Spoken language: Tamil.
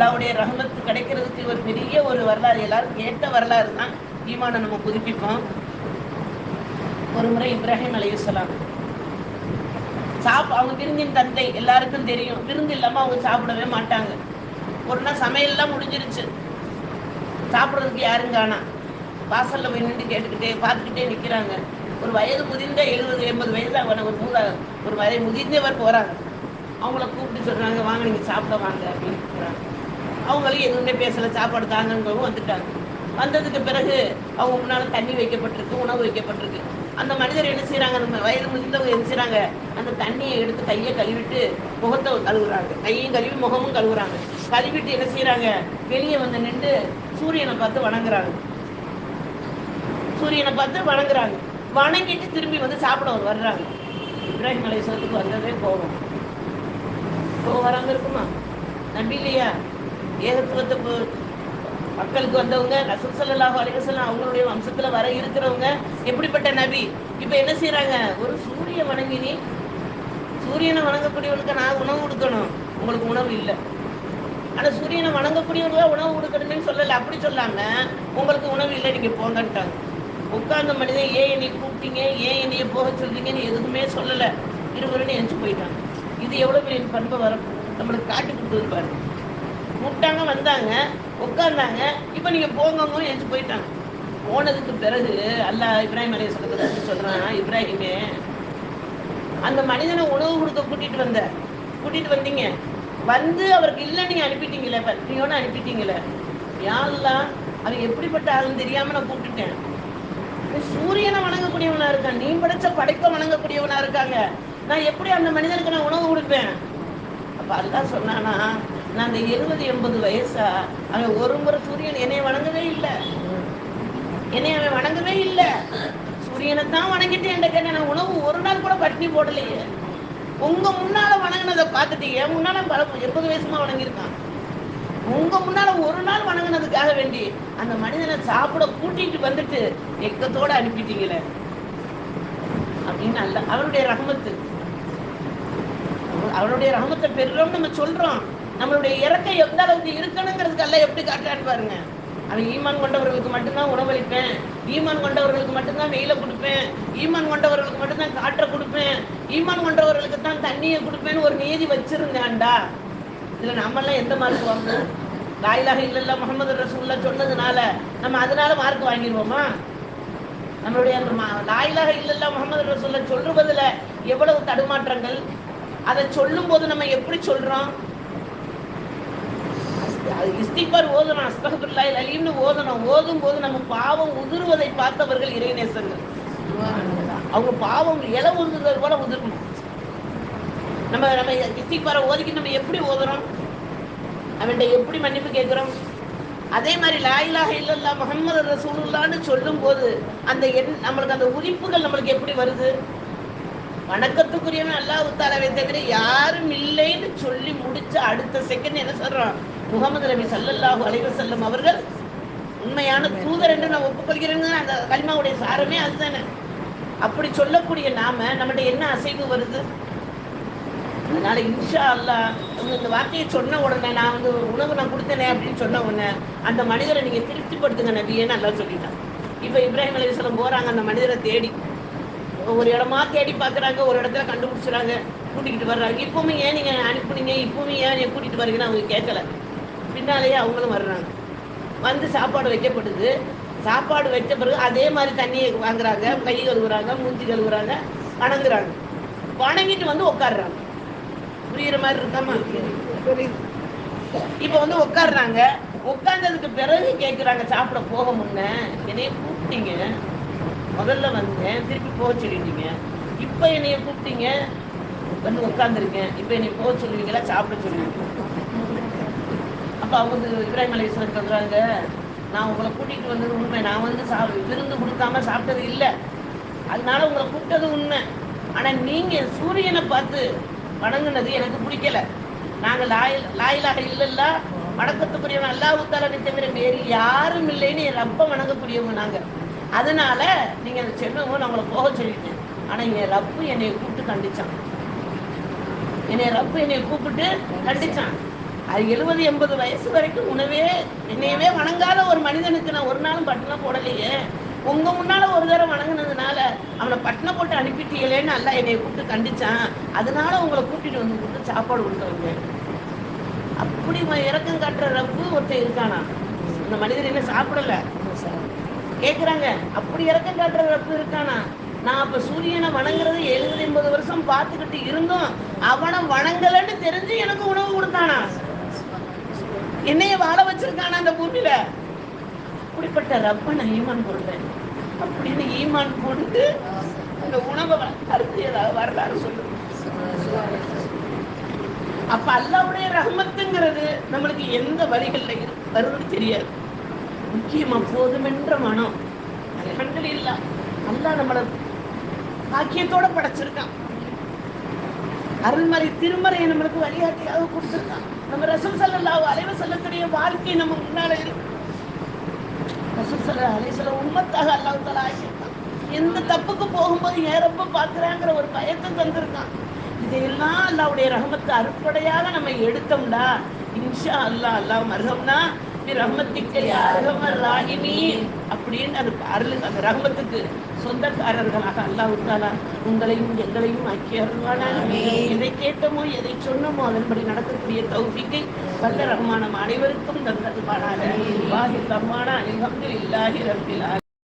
அல்லாவுடைய ரகமத்து கிடைக்கிறதுக்கு ஒரு பெரிய ஒரு வரலாறு எல்லாரும் கேட்ட வரலாறு தான் ஈமானை நம்ம புதுப்பிப்போம். ஒரு முறை இப்ராஹிம் அலையுசலாம் சாப் அவங்க விருந்தின் தந்தை எல்லாருக்கும் தெரியும். விருந்து இல்லாம அவங்க சாப்பிடவே மாட்டாங்க. ஒரு நாள் சமையல்லாம் முடிஞ்சிருச்சு. சாப்பிட்றதுக்கு யாரும் காணா. வாசல்ல போய் நின்று கேட்டுக்கிட்டே பார்த்துக்கிட்டே நிக்கிறாங்க. ஒரு வயது முதிர்ந்த எழுபது எண்பது வயது அவங்க ஒரு மூல ஒரு வயது முதிர்ந்தவர் போறாங்க. அவங்கள கூப்பிட்டு சொல்றாங்க வாங்க நீங்க சாப்பிட வாங்க அப்படின்னு சொல்றாங்க அவங்களும் எதுவுமே பேசலை சாப்பாடு தாங்கங்கவும் வந்துட்டாங்க. வந்ததுக்கு பிறகு அவங்க முன்னால் தண்ணி வைக்கப்பட்டிருக்கு உணவு வைக்கப்பட்டிருக்கு. அந்த மனிதர் என்ன செய்யறாங்க அந்த வயது முதிர்ந்தவங்க என்ன செய்றாங்க அந்த தண்ணியை எடுத்து கையை கழுவிட்டு முகத்தை கழுவுறாங்க. கையும் கழுவி முகமும் கழுவுறாங்க. கழுவிட்டு என்ன செய்யறாங்க வெளியே வந்து நின்று சூரியனை பார்த்து வணங்குறாங்க. சூரியனை பார்த்து வணங்குறாங்க. வணங்கிட்டு திரும்பி வந்து சாப்பிட வர்றாங்க. இப்ராஹிம் அலைசத்துக்கு வந்ததே கோபம். கோபம் வராம இருக்குமா? நம்பி இல்லையா? ஏகத்துவத்தை மக்களுக்கு வந்தவங்க ரசூல் ஸல்லல்லாஹு அலைஹி அவங்களுடைய வம்சத்துல வர இருக்கிறவங்க எப்படிப்பட்ட நபி? இப்ப என்ன செய்யறாங்க ஒரு சூரிய வணங்கினி சூரியனை வணங்கக்கூடியவனுக்கு நான் உணவு கொடுக்கணும். உங்களுக்கு உணவு இல்லை. ஆனா சூரியனை வணங்கக்கூடியவங்களா உணவு கொடுக்கணும்னு சொல்லல. அப்படி சொல்லாம உங்களுக்கு உணவு இல்லை நீங்க போங்கன்ட்டாங்க. உட்கார்ந்த மனிதன் ஏன் என்னை கூப்பிட்டீங்க? ஏன் என்னைய போக சொல்றீங்கன்னு எதுவுமே சொல்லல. இருவருன்னு எழுந்து போயிட்டாங்க. இது எவ்வளவு பெரிய பண்பை வர நம்மளுக்கு காட்டி கொடுத்தது பாருங்க. கூப்பிட்டாங்க வந்தாங்க உட்காந்தாங்க இப்போ நீங்கள் போங்கங்க எழுந்து போயிட்டாங்க. போனதுக்கு பிறகு அல்லாஹ் இப்ராஹிம் அலைய ஸலாத்து சொல்கிறான் இப்ராஹிமே அந்த மனிதனை உணவு கொடுக்க கூட்டிகிட்டு வந்த கூட்டிகிட்டு வந்தீங்க. வந்து அவருக்கு இல்லை நீங்கள் அனுப்பிட்டீங்களே பத்தியோன்னு அனுப்பிட்டீங்களே யாரெல்லாம் அவன் எப்படிப்பட்ட ஆளுன்னு தெரியாமல் நான் கூப்பிட்டுட்டேன். நீ சூரியனை வணங்கக்கூடியவனா இருக்கான். நீ படைச்ச படைப்பை வணங்கக்கூடியவனா இருக்காங்க. நான் எப்படி அந்த மனிதனுக்கு நான் உணவு கொடுப்பேன்? அப்போ அதுதான் சொன்னானா நான் அந்த எழுபது எண்பது வயசா அவன் ஒரு முறை சூரியன் என்னைய வணங்கவே இல்லை. என்னை அவன் வணங்கவே இல்லை. சூரியனை தான் வணங்கிட்டு என்ற கேட்டேன் உணவு ஒரு நாள் கூட பட்டினி போடலையே. உங்க முன்னால வணங்கினதை பார்த்துட்டு என் முன்னால பல- எண்பது வயசுமா வணங்கியிருக்கான். உங்க முன்னால ஒரு நாள் வணங்கினதுக்காக வேண்டி அந்த மனிதனை சாப்பிட கூட்டிட்டு வந்துட்டு எக்கத்தோட அனுப்பிட்டீங்களே. அப்படின்னு அல்ல அவருடைய ரகமத்து. அவருடைய ரகமத்தை பெறுறோம் நம்ம சொல்றோம். நம்மளுடைய இறக்கை எந்த அளவுக்கு இருக்கணுங்கிறதுக்கு எப்படி காட்டுறான்னு பாருங்க. அவன் ஈமான் கொண்டவர்களுக்கு மட்டும்தான் உணவளிப்பேன். ஈமான் கொண்டவர்களுக்கு மட்டும்தான் வெயில கொடுப்பேன். ஈமான் கொண்டவர்களுக்கு மட்டும்தான் காற்றை கொடுப்பேன். ஈமான் கொண்டவர்களுக்கு தான் தண்ணியை கொடுப்பேன்னு ஒரு நீதி வச்சிருந்தாண்டா? இதுல நம்மெல்லாம் எந்த மார்க் வாங்குவோம்? லாயிலாக இல்லைல்ல முகமது ரசூல்லா சொன்னதுனால நம்ம அதனால மார்க் வாங்கிடுவோமா? நம்மளுடைய அந்த ம- லாயிலாக இல்லல்ல முகமது ரசூல்லா சொல்றதுல எவ்வளவு தடுமாற்றங்கள்? அதை சொல்லும் போது நம்ம எப்படி சொல்றோம்? அது இஸ்திக்பார் ஓதணும் அஸ்தகபில்லாஹில் அலீம்னு ஓதணும். ஓதும் போது நம்ம பாவம் உதிர்வதை பார்த்தவர்கள் இறைநேசங்கள் அவங்க பாவம் இலை உதிர்வது போல உதிரணும். நம்ம நம்ம இஸ்திக்பாரை ஓதிக்கு நம்ம எப்படி ஓதுறோம்? அவன்கிட்ட எப்படி மன்னிப்பு கேட்குறோம்? அதே மாதிரி லாயிலாக இல்லல்லா முகமது ரசூலுல்லான்னு சொல்லும் போது அந்த எண் நம்மளுக்கு அந்த உரிப்புகள் நம்மளுக்கு எப்படி வருது? வணக்கத்துக்குரியவன் அல்லாஹ் தாலாவை தவிர யாரும் இல்லைன்னு சொல்லி முடிச்ச அடுத்த செகண்ட் என்ன சொல்றான்? முகமது நபி சல்லல்லாஹு அலைவர் செல்லும் அவர்கள் உண்மையான தூதர் என்று நான் ஒப்புக்கொள்கிறேங்க. அந்த கல்மாவுடைய சாரமே அதுதானே. அப்படி சொல்லக்கூடிய நாம நம்மகிட்ட என்ன அசைவு வருது? அதனால இன்ஷா அல்லாஹ் இந்த வார்த்தையை சொன்ன உடனே நான் வந்து உணவு நான் கொடுத்தேனே அப்படின்னு சொன்ன உடனே அந்த மனிதரை நீங்க திருப்திப்படுத்துங்க நபியேன்னு நல்லா சொல்லிட்டான். இப்போ இப்ராஹிம் அலைஹிஸ்ஸலாம் போறாங்க அந்த மனிதரை தேடி. ஒரு இடமா தேடி பார்க்கறாங்க ஒரு இடத்துல கண்டுபிடிச்சுறாங்க கூட்டிகிட்டு வர்றாங்க. இப்பவுமே ஏன் நீங்க அனுப்புனீங்க? இப்பவுமே ஏன் கூட்டிகிட்டு கூட்டிட்டு வரீங்கன்னு அவங்க கேட்கல. பின்னாலேயே அவங்களும் வர்றாங்க. வந்து சாப்பாடு வைக்கப்படுது சாப்பாடு வச்ச பிறகு அதே மாதிரி தண்ணியை வாங்குறாங்க கை கழுவுறாங்க மூஞ்சி கழுவுறாங்க வணங்குறாங்க. வணங்கிட்டு வந்து உட்காடுறாங்க புரியுற மாதிரி இருக்காமா இப்ப வந்து உட்காடுறாங்க உட்கார்ந்ததுக்கு பிறகு கேட்குறாங்க சாப்பிட போக முன்ன என்னைய கூப்பிட்டீங்க. முதல்ல வந்தேன் திருப்பி போக சொல்லிட்டீங்க. இப்ப என்னைய கூப்பிட்டீங்க. வந்து உட்காந்துருக்கேன் இப்ப என்னை போக சொல்லுவீங்களா சாப்பிட சொல்லுவீங்க அப்ப அவங்க வந்து இப்ராஹிம் அலைஹிஸ்ஸலாம் சொல்றாங்க நான் உங்களை கூட்டிட்டு வந்தது உண்மை. நான் வந்து சா விருந்து கொடுக்காம சாப்பிட்டது இல்லை. அதனால உங்களை கூப்பிட்டது உண்மை. ஆனா நீங்கள் சூரியனை பார்த்து வணங்குனது எனக்கு பிடிக்கல. நாங்க லாயில் லாயிலாக இல்லைல்ல வணக்கத்துக்குரியவன் அல்லாஹ் தாலனை தவிர வேறு யாரும் இல்லைன்னு என் ரப்ப வணங்கக்கூடியவங்க நாங்க. அதனால நீங்க அந்த சொன்னவங்க நான் உங்களை போக சொல்லிட்டேன். ஆனா என் ரப்பு என்னை கூப்பிட்டு கண்டிச்சான். என்னை ரப்பு என்னை கூப்பிட்டு கண்டிச்சான். அது எழுபது எண்பது வயசு வரைக்கும் உணவே என்னையவே வணங்காத ஒரு மனிதனுக்கு நான் ஒரு நாளும் பட்டினம் போடலையே. உங்க முன்னால ஒரு தடவை வணங்குனதுனால அவனை பட்டினம் போட்டு அனுப்பிட்டீங்களேன்னு அல்ல என்னை கூப்பிட்டு கண்டிச்சான். அதனால உங்களை கூட்டிட்டு வந்து கூப்பிட்டு சாப்பாடு கொடுத்தவங்க அப்படி இறக்கம் கட்டுற காட்டுற ரப்பு ஒருத்தன் இருக்கானா? இந்த மனிதர் என்ன சாப்பிடல. கேக்குறாங்க அப்படி இறக்கம் காட்டுற ரப்பு இருக்கானா? நான் அப்ப சூரியனை வணங்குறது எழுபது எண்பது வருஷம் பார்த்துக்கிட்டு இருந்தும் அவனை வணங்கலன்னு தெரிஞ்சு எனக்கு உணவு கொடுத்தானா? என்னைய வாழ வச்சிருக்கான அந்த பூமியில? அப்படிப்பட்ட ரப்ப நான் ஈமான் கொள்றேன் அப்படின்னு ஈமான் கொண்டு அந்த உணவை கருத்து ஏதாவது வரலாறு சொல்லுங்க அப்ப அல்லாவுடைய ரஹமத்துங்கிறது நம்மளுக்கு எந்த வழிகள்ல வருவது தெரியாது. முக்கியமா போதுமென்ற மனம். அல்ஹம்துலில்லா. அல்லாஹ் நம்மள பாக்கியத்தோட படைச்சிருக்கான். அருள்மறை திருமறையை நம்மளுக்கு வழிகாட்டியாக கொடுத்துருக்கான். நம்ம ரசூல் ஸல்லல்லாஹு வாழ்க்கை நம்ம முன்னால இருக்கு. அலை ஸல்லல்லாஹு உண்மத்தாக வஸல்லம் ஆகியிருக்கான் எந்த தப்புக்கு போகும்போது ஏறப்ப பாக்குறாங்கிற ஒரு பயத்தை தந்திருக்கான். இதையெல்லாம் அல்லாவுடைய ரகமத்தை அறுப்படையாக நம்ம எடுத்தோம்டா. இன்ஷா அல்லா அல்லா மருகம்னா ரஹமத்திக்க யா அர்ஹமர் ராஹிமீன் அப்படின்னு அது அருள் அந்த ரஹ்மத்துக்கு சொந்தக்காரர்களாக அல்லாஹ் தாலா உங்களையும் எங்களையும் ஆக்கி அருள்வானாக. எதை கேட்டோமோ எதை சொன்னோமோ அதன்படி நடக்கக்கூடிய தௌஃபிக்கை வல்ல ரஹ்மானம் அனைவருக்கும் தந்தது பாடாக வாஹி ரஹ்மானா அல்ஹம்துலில்லாஹி ரப்பில் ஆலமீன்